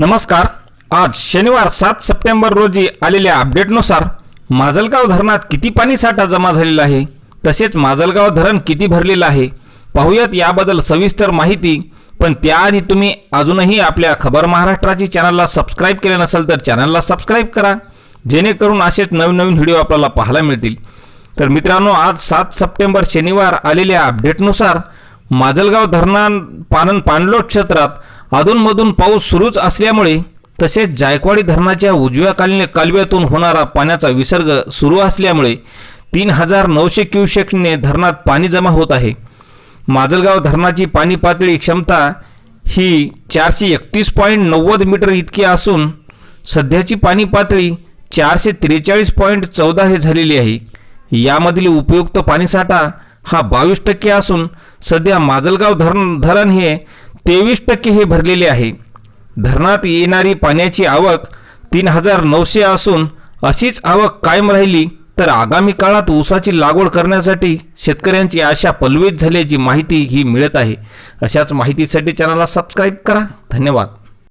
नमस्कार. आज शनिवार सात सप्टेंबर रोजी आलेल्या अपडेटनुसार माजलगाव धरणात किती पाणी साठा जमा झालेला आहे? तसेच माजलगाव धरण किती भरलेलं आहे? पाहूयात याबद्दल सविस्तर माहिती. पण त्याआधी तुम्ही अजूनही आपल्या खबर महाराष्ट्राची चॅनलला सबस्क्राईब केले नसेल तर चॅनलला सबस्क्राईब करा. जेणेकरून असेच नवीन नवीन व्हिडिओ आपल्याला पाहायला मिळतील. तर मित्रांनो आज सात सप्टेंबर शनिवार आलेल्या अपडेटनुसार माजलगाव धरणान पानन पाणलोट क्षेत्रात अधूनमधून पाऊस सुरूच असल्यामुळे तसेच जायकवाडी धरणाच्या उजव्या कालीन कालव्यातून होणारा पाण्याचा विसर्ग सुरू असल्यामुळे तीन हजार नऊशे क्युसेकने धरणात पाणी जमा होत आहे. माजलगाव धरणाची पाणी पातळी क्षमता ही चारशे एकतीस पॉईंट नव्वद मीटर इतकी असून सध्याची पाणी पातळी चारशे त्रेचाळीस पॉईंट चौदा हे झालेली आहे. यामधील उपयुक्त पाणीसाठा हा बावीस टक्के असून सध्या माजलगाव धरण धरण हे तेवीस टक्के हे भरलेले आहे. धरणात येणारी पाण्याची आवक तीन हजार नऊशे असून अशीच आवक कायम राहिली तर आगामी काळात ऊसाची लागवड करण्यासाठी शेतकऱ्यांची आशा पलवित झाल्याची माहिती ही मिळत आहे. अशाच माहितीसाठी चॅनलला सबस्क्राईब करा. धन्यवाद.